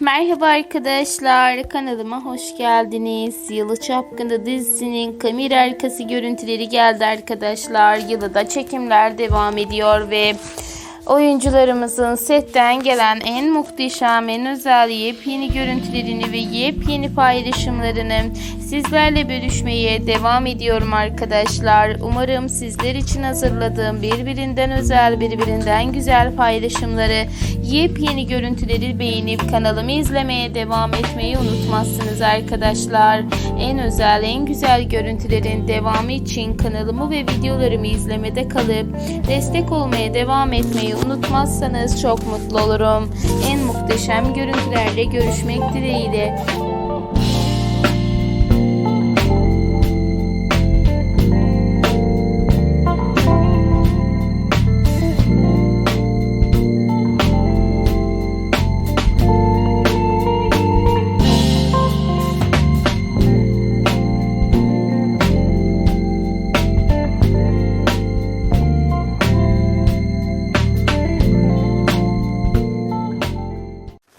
Merhaba arkadaşlar, kanalıma hoş geldiniz. Yalı Çapkını dizisinin kamera arkası görüntüleri geldi arkadaşlar. Yalıda çekimler devam ediyor ve oyuncularımızın setten gelen en muhteşem, en özel yepyeni görüntülerini ve yepyeni paylaşımlarını sizlerle bölüşmeye devam ediyorum arkadaşlar. Umarım sizler için hazırladığım birbirinden özel, birbirinden güzel paylaşımları, yepyeni görüntüleri beğenip kanalımı izlemeye devam etmeyi unutmazsınız arkadaşlar. En özel, en güzel görüntülerin devamı için kanalımı ve videolarımı izlemede kalıp destek olmaya devam etmeyi unutmazsanız çok mutlu olurum. En muhteşem görüntülerle görüşmek dileğiyle.